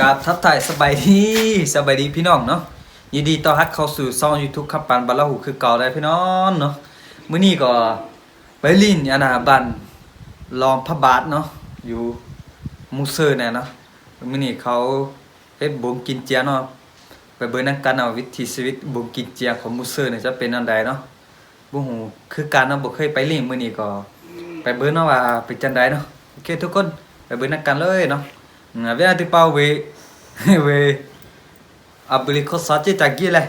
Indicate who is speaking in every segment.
Speaker 1: กราบทักทายสบายดีสบายดีพี่น้องเนาะยินดีต้อนรับเข้าสู่ช่อง YouTube ขับปันบาลาหูคือเก่าได้พี่น้องเนาะมื้อนี้ก็ไปลินอานาบันลอมพระบาทเนาะอยู่มูเซอร์เนี่ยเนาะมื้อนี้เขาเฮ็ดบุกินเจียเนาะไปเบิ่งนำกันเอาวิถีชีวิตบุกินเจียของมูเซอร์เนี่ยจะเป็นอันใดเนาะบ่ฮู้คือการเนาะบ่เคยไปลินมื้อนี้ก็ ไปเบิ่งเนาะว่าเป็นจังไดเนาะโอเคทุกคนไปเบิ่งนำกันเลยเนาะ à, với anh bao về về à bữa có sáu chiếc chạc kia này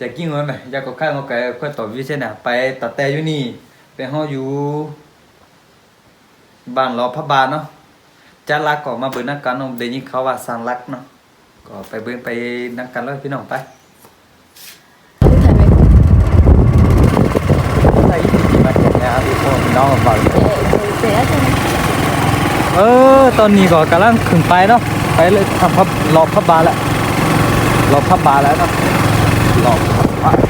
Speaker 1: chạc kia người mày giờ có cái một cái khoe tổ vi thế nào phải tập tè như nì phải họ dù bàn lò pháp bàn nó cha lá có mà bữa nó cắn ông để như เขาว่าสร้างรักเนาะก็ไปเบิ่งไปนักกันเลยพี่น้องไปใส่จริงๆมา เออ ตอนนี้ก็กำลังขึ้นไปเนาะ ไปเลยทำพับหลอพับบาแล้วหลอพับบาแล้วเนาะหลอพับบาร์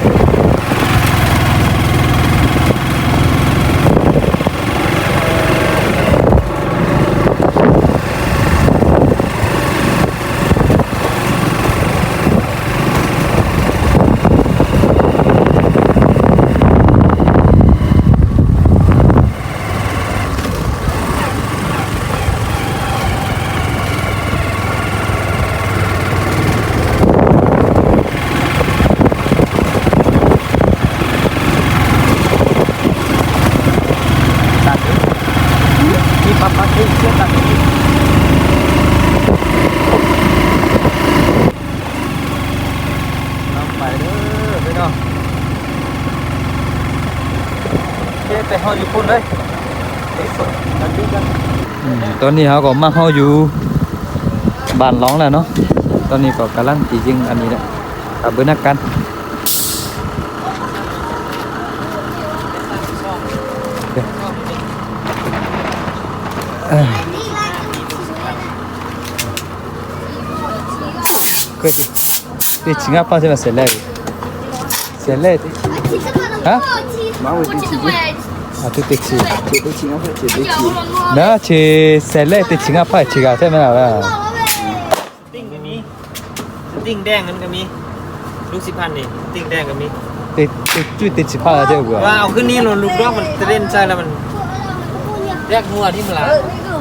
Speaker 1: ตัดนี่ปั๊บปั๊บ เฮ้ยเชื่อตัดน้ำไปเด้อไปเนาะเจ๊ไปห้องอยู่พุ่นเลยตอนนี้เขาก็มาเข้าอยู่บ้านร้องแล้วเนาะ ตอนนี้ก็กำลังจีจริงอันนี้แหละตับเบิ้นักกัน Così. Dici, nga pa sila sila. Sila. Ha?
Speaker 2: Mau đi chị
Speaker 1: À, tôi tiếc gì?
Speaker 2: chị tôi chị nó phải chị tôi chị
Speaker 1: Nó chỉ sila thì chính nga phải chỉ cả thế mà nào à?
Speaker 3: ติ้งก็มีติ้งแดงนั้นก็มีลูกสิพันนี่ติ้งแดงก็มี
Speaker 1: Thì thì chui thì chỉ phải là thế
Speaker 3: ว่า
Speaker 1: vừa.
Speaker 3: เอาขึ้นนี่ลูกดอกมันจะเล่นใจแล้วมันแยกงัวที่มันละ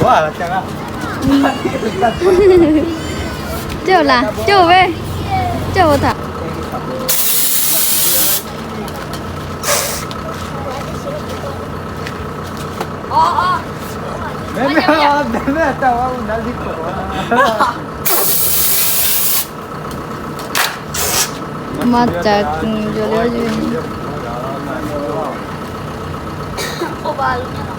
Speaker 1: quá là
Speaker 2: chắc á chưa là
Speaker 1: chưa về chưa thật Deme a, deme a tawa un nalito.
Speaker 2: Mata, yo le
Speaker 1: oye. À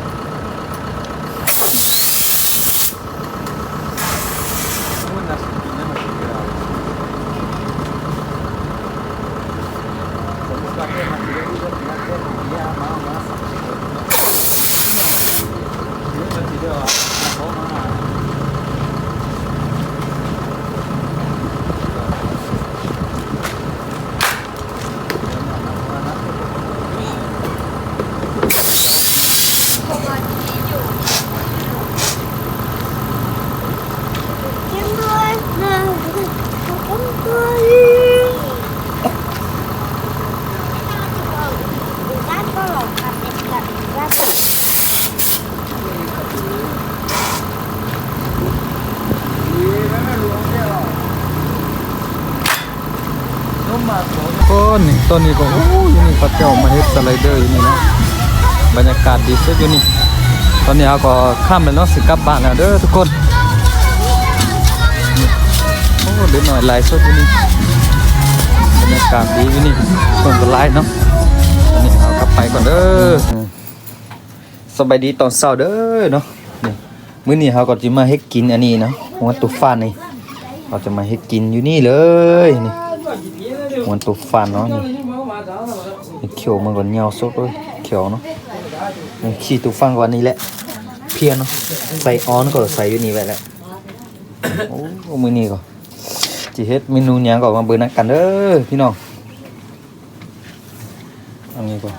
Speaker 1: là chẳng à?
Speaker 4: Chỗ là chỗ về chỗ thả
Speaker 1: Mẹ mẹ, mẹ mẹ, tao không đã đi cổ.
Speaker 4: Macak Jolio Juni
Speaker 1: Con nih, ton nih kok. Oh, ini pakai oma hit slider ini นะบรรยากาศดีสุดอยู่นี่ ตอนนี้เราก็ข้ามไปเนาะสิกลับบ้านแล้วเด้อทุกคนโอ้เดี๋ยวหน่อยไลฟ์สดอยู่นี่บรรยากาศดีอยู่นี่คนก็ไลฟ์เนาะตอนนี้เรากลับไปก่อนเด้อสบายดีตอนเช้าเด้อเนาะนี่มื้อนี้เขาก็จะมาเฮ็ดกินอันนี้เนาะหัวตุฟ้านนี่เราจะมาเฮ็ดกินอยู่นี่เลยนี่ มันก็เหนียวสดเลยเขียวเนาะนี่ขี้ตุฟ้านกว่านี้แหละเพียเนาะใส่ออนก็ใส่อยู่นี่ไว้แหละโอ้มื้อนี้ก็สิเฮ็ดเมนูหยังก็มาเบิ่งนักกันเด้อพี่น้องอันนี้ก็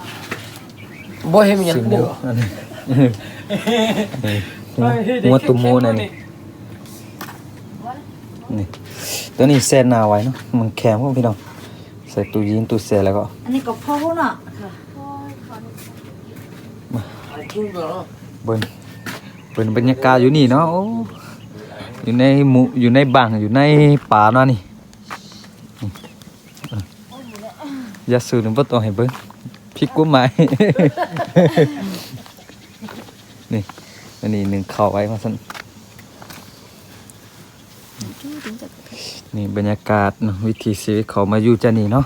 Speaker 3: บ่เห็นมันยัง
Speaker 1: สิห
Speaker 3: บ่
Speaker 1: มูอันนี้นี่หัวตุ่มหมูนั่นนี่นี่ตัวนี้แช่หนาไว้เนาะมันแข็งพวกพี่น้อง ใส่ตู้เย็นตู้แช่แล้วก็
Speaker 5: อันนี้ก็พ่อเขาน่ะค่ะ
Speaker 3: จุ่มก่อนเนาะ
Speaker 1: เบิ่งเบิ่งบรรยากาศอยู่นี่เนาะโอ้อยู่ในหมู่อยู่ในบังอยู่ในป่าเนาะนี่อืมอย่าสูดบ่ต้องให้เบิ่งพริกกุ้มไม้นี่อันนี้หนึ่งเข้าไว้มาซั่น นี่บรรยากาศวิถีชีวิตเขามาอยู่จะนี่เนาะ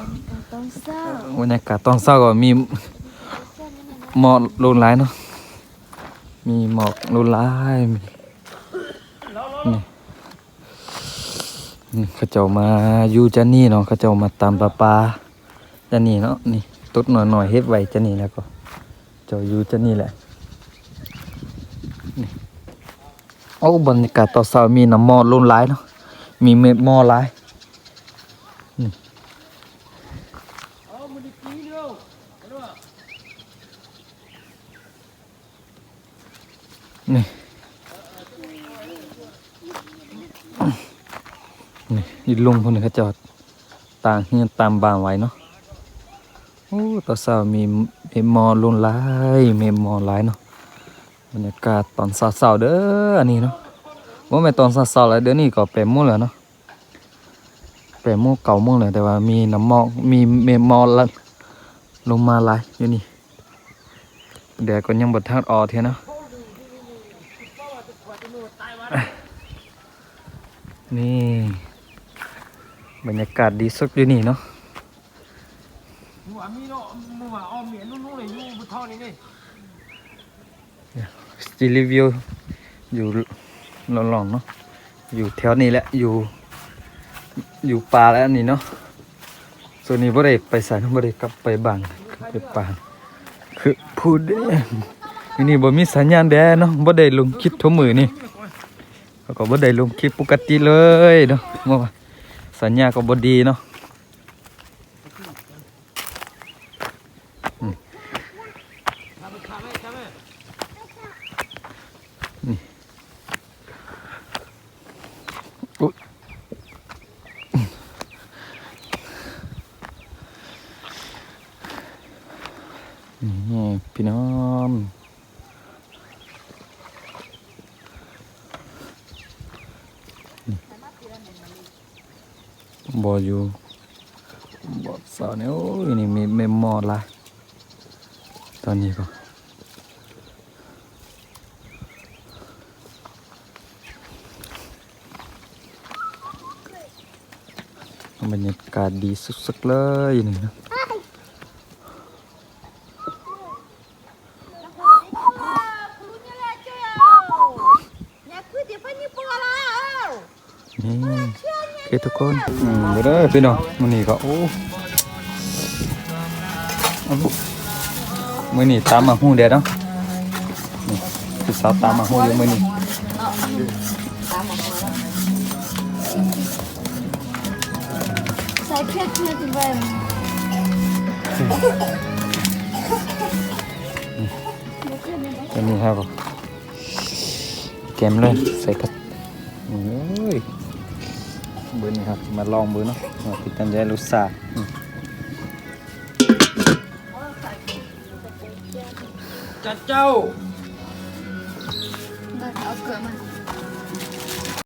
Speaker 1: บรรยากาศต้อนเช้าก็มีหมอกลงหลายเนาะมีหมอกลงหลายมีนี่นี่เขาเจ้ามาอยู่จะนี่เนาะเขาเจ้ามาตามปลาปลาจะนี่เนาะนี่ตุดหน่อยหน่อยๆเฮ็ดไว้จะนี่แล้วก็เจ้าอยู่จะนี่แหละโอ้บรรยากาศตอนเช้ามีน้ำหมอกลงหลายเนาะ มีเม็ดมอลายนี่ นี่อีลุงคนนี้เขาจอดต่างเฮียนตามบานไว้เนาะ โอ้ตอนเช้ามีเมมอลุนหลเมมอหลายเนาะ บรรยากาศตอนเช้าๆเด้ออันนี้เนาะ ว่าแม่นตอนเช้าๆแล้วเดี๋ยวนี้ก็แปดโมงแล้วเนาะแปดโมงเก้าโมงแล้วแต่ว่ามีน้ำหมอกมีเมมอละลงมาหลายอยู่นี่แดดก็ยังบ่ทันออกเท่าเนาะนี่บรรยากาศดีสุดอยู่นี่เนาะ
Speaker 3: หวามีเนาะมึงว่าอ้อมเหมียนนุ่งๆเลยอยู่บ่เท่านี้นี่
Speaker 1: สตีรีวิวอยู่ห ลองๆเนาะอยู่แถวนี้แหละอยู่ อยู่ป่าแล้วนี่เนาะส่วนนี้บ่ได้ไปสายบ่ได้กลับไปบางไปป่าคือพูดเด้นี่นี่บ่มีสัญญาณแดเนาะบ่ได้ลงคลิปทุกมือนี่เขาก็บ่ได้ลงคลิปปกติเลยเนาะเมื่อวาสัญญาก็บ่ดีเนาะ นี่พี่น้อง บออยู่บอสาวเนี่ยโอ้ยนี่มีเมมมอละตอนนี้ก็บรรยากาศดีสุดๆเลยนี่นะ นี่โอเค ทุกคนอืมเดี๋ยวเด้อพี่น้องมื้อนี้ก็โอ้เอาลูกมื้อนี้ตามมาฮู้เด้อเนาะนี่คือสาวตามมาฮู้อยู่มื้อนี้
Speaker 4: ใส่เพชรเนี่ยถึงไป
Speaker 1: อันนี้ครับผมแกมเลยใส่ผัดโอ้ย เบอร์นี้ครับมาลองเบอร์เนาะมาติดกันใจรสชาติอืม
Speaker 3: จัดเจ้า
Speaker 4: เอาเกิดมา